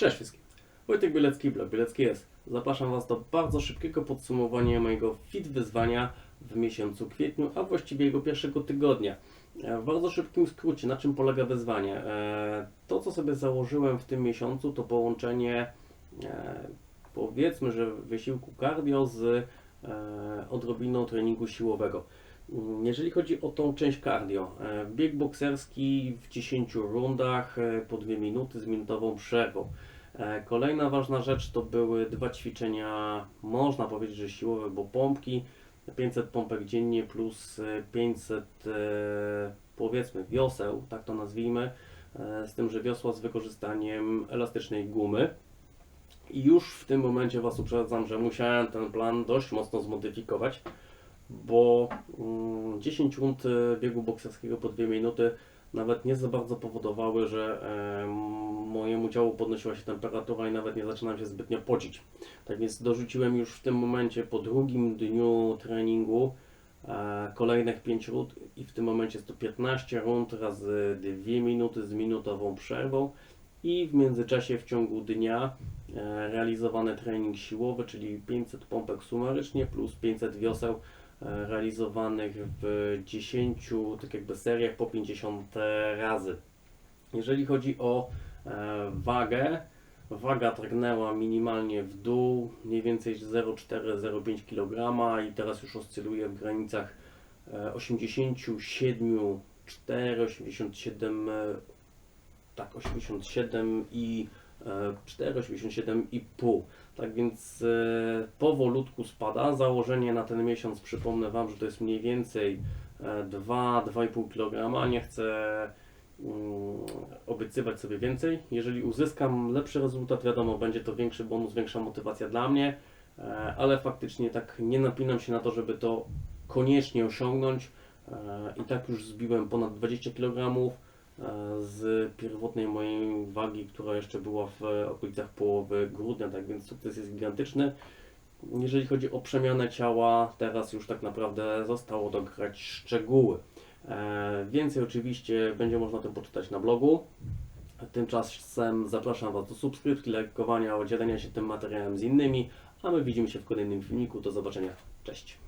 Cześć wszystkim. Wojtek Bielecki, blog Bielecki jest. Zapraszam Was do bardzo szybkiego podsumowania mojego fit wyzwania w miesiącu kwietniu, a właściwie jego pierwszego tygodnia. E, W bardzo szybkim skrócie, na czym polega wyzwanie? E, To, co sobie założyłem w tym miesiącu, to połączenie e, powiedzmy, że wysiłku cardio z odrobiną treningu siłowego. Mm, Jeżeli chodzi o tą część cardio, bieg bokserski w 10 rundach po 2 minuty z minutową przerwą. E, Kolejna ważna rzecz to były dwa ćwiczenia, można powiedzieć, że siłowe, bo pompki, 500 pompek dziennie plus e, 500 e, powiedzmy wioseł, tak to nazwijmy, e, z tym, że wiosła z wykorzystaniem elastycznej gumy. I już w tym momencie Was uprzedzam, że musiałem ten plan dość mocno zmodyfikować, bo mm, 10 rund e, biegu bokserskiego po 2 minuty nawet nie za bardzo powodowały, że e, mojemu ciału podnosiła się temperatura i nawet nie zaczynam się zbytnio pocić. Tak więc dorzuciłem już w tym momencie po drugim dniu treningu e, kolejnych 5 rund i w tym momencie jest to 15 rund razy 2 minuty z minutową przerwą i w międzyczasie w ciągu dnia e, realizowany trening siłowy, czyli 500 pompek sumarycznie plus 500 wioseł e, realizowanych w 10 tak jakby seriach po 50 razy. Jeżeli chodzi o wagę, waga drgnęła minimalnie w dół, mniej więcej 0,4-0,5 kg i teraz już oscyluje w granicach e, 87, 4, 87, e, tak 87 i e, 4, 87 i pół. Tak więc e, powolutku spada. Założenie na ten miesiąc, przypomnę Wam, że to jest mniej więcej e, 2-2,5 kg. Nie chcę mm, obiecywać sobie więcej. Jeżeli uzyskam lepszy rezultat, wiadomo, będzie to większy bonus, większa motywacja dla mnie, e, ale faktycznie tak nie napinam się na to, żeby to koniecznie osiągnąć. E, I tak już zbiłem ponad 20 kg e, z pierwotnej mojej wagi, która jeszcze była w okolicach połowy grudnia, tak więc sukces jest gigantyczny. Jeżeli chodzi o przemianę ciała, teraz już tak naprawdę zostało dograć szczegóły. Więcej oczywiście będzie można o tym poczytać na blogu. Tymczasem zapraszam Was do subskrypcji, lajkowania, dzielenia się tym materiałem z innymi, a my widzimy się w kolejnym filmiku. Do zobaczenia. Cześć.